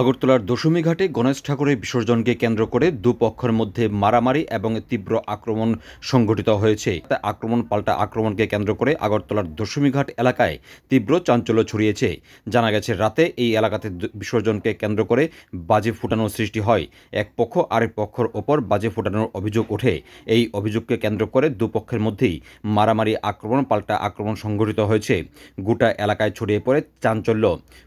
আগরতলার দশমী ঘাটে গণেশ ঠাকুরের বিসর্জনকে কেন্দ্র করে দুপক্ষের মধ্যে মারামারি এবং তীব্র আক্রমণ সংঘটিত হয়েছে। আক্রমণ পাল্টা আক্রমণকে কেন্দ্র করে আগরতলার দশমী ঘাট এলাকায় তীব্র চাঞ্চল্য ছড়িয়েছে। জানা গেছে, রাতে এই এলাকাতে বিসর্জনকে কেন্দ্র করে বাজে ফুটানোর সৃষ্টি হয়। এক পক্ষ আরেক পক্ষের ওপর বাজে ফুটানোর অভিযোগ ওঠে। এই অভিযোগকে কেন্দ্র করে দুপক্ষের মধ্যেই মারামারি আক্রমণ, পাল্টা আক্রমণ সংঘটিত হয়েছে। গোটা এলাকায় ছড়িয়ে পড়ে চাঞ্চল্য।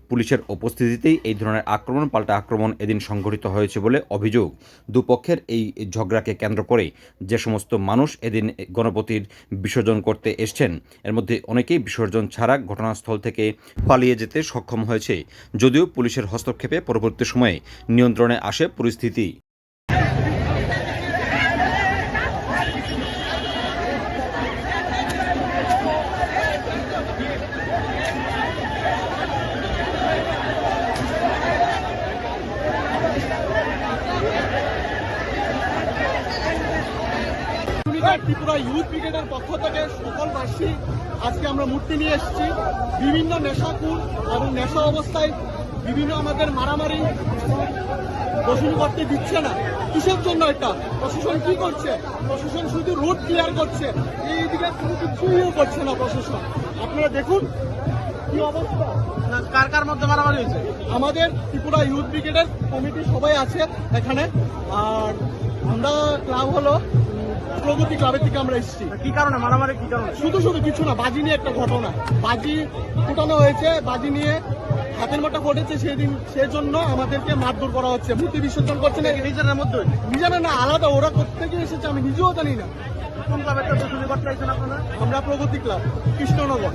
পুলিশের উপস্থিতিতেই এই ধরনের আক্রমণ পাল্টা আক্রমণ এদিন সংঘটিত হয়েছে বলে অভিযোগ। দুপক্ষের এই ঝগড়াকে কেন্দ্র করে যে সমস্ত মানুষ এদিন গণপতির বিসর্জন করতে এসছেন, এর মধ্যে অনেকেই বিসর্জন ছাড়া ঘটনাস্থল থেকে পালিয়ে যেতে সক্ষম হয়েছে। যদিও পুলিশের হস্তক্ষেপে পরবর্তী সময়ে নিয়ন্ত্রণে আসে পরিস্থিতি। ত্রিপুরা ইউথ ব্রিগেডের পক্ষ থেকে সকল বাসী আজকে আমরা মূর্তি নিয়ে এসেছি। বিভিন্ন নেশাকুর এবং নেশা অবস্থায় বিভিন্ন আমাদের মারামারি দর্শন করতে দিচ্ছে না। কিসের জন্য এটা? প্রশাসন কি করছে? প্রশাসন শুধু রোড ক্লিয়ার করছে। এইদিকে কোনো কিছুই করছে না প্রশাসন। আপনারা দেখুন কি অবস্থা। কার কার মধ্যে মারামারি হয়েছে? আমাদের ত্রিপুরা ইউথ ব্রিগেডের কমিটি সবাই আছে এখানে। আর আমরা ক্লাব হলো প্রগতি ক্লাবের থেকে আমরা এসেছি। কি কারণে? মারামারি কি কারণে? শুধু শুধু কিছু না বাজি নিয়ে একটা ঘটনা। বাজি ফুটানো হয়েছে বাজি নিয়ে হাতের মাটা ঘটেছে সেদিন সেই জন্য আমাদেরকে মারধর করা হচ্ছে। মূর্তি বিসর্জন করছে না। নিজের মধ্যে নিজেরা না আলাদা ওরা কোথেকে এসেছে আমি নিজেও জানি না। কোন ক্লাবের আমরা প্রগতি ক্লাব কৃষ্ণনগর।